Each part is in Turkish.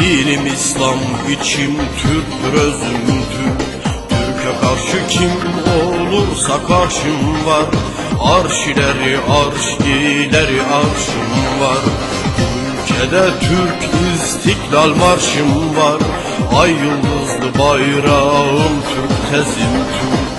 Dinim İslam içim Türktür özüm Türk Türk'e karşı kim olursa karşım var. Arş ileri arş ileri arşım var. Ülkede Türk istiklal marşım var. Ay yıldızlı bayrağım Türk tezim Türk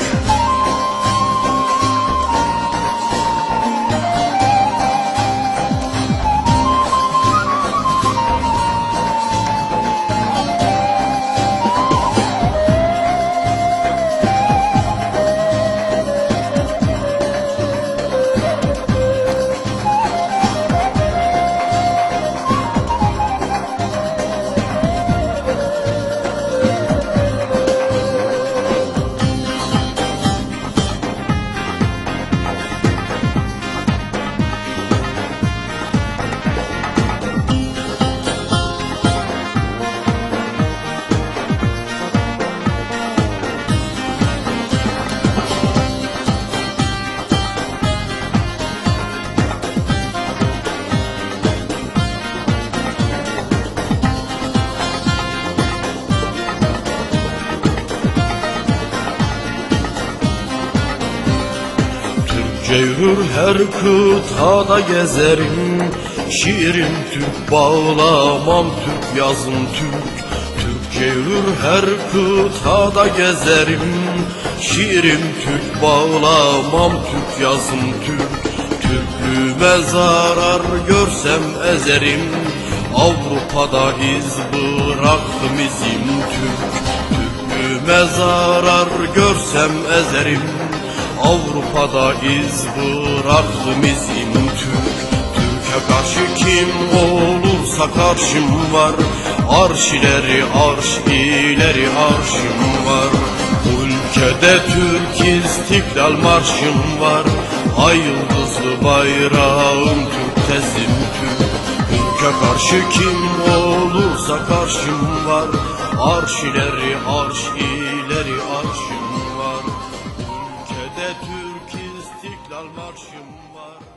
Yürür her kıtada gezerim. Şiirim Türk bağlamam Türk yazım Türk. Türkçe yürür her kıtada gezerim. Şiirim Türk bağlamam Türk yazım Türk. Türklüğüme zarar görsem ezerim. Avrupa'da iz bıraktım izim Türk. Türklüğüme zarar görsem ezerim Avrupa'da iz bıraktım izim Türk Türk'e karşı kim olursa karşım var. Arş ileri arş ileri arşım var. Bu ülkede Türk istiklal marşım var. Ay yıldızlı bayrağım Türk tezim Türk. Türk'e karşı kim olursa karşım var. Arş ileri arş. ileri arşım kalmak şımmar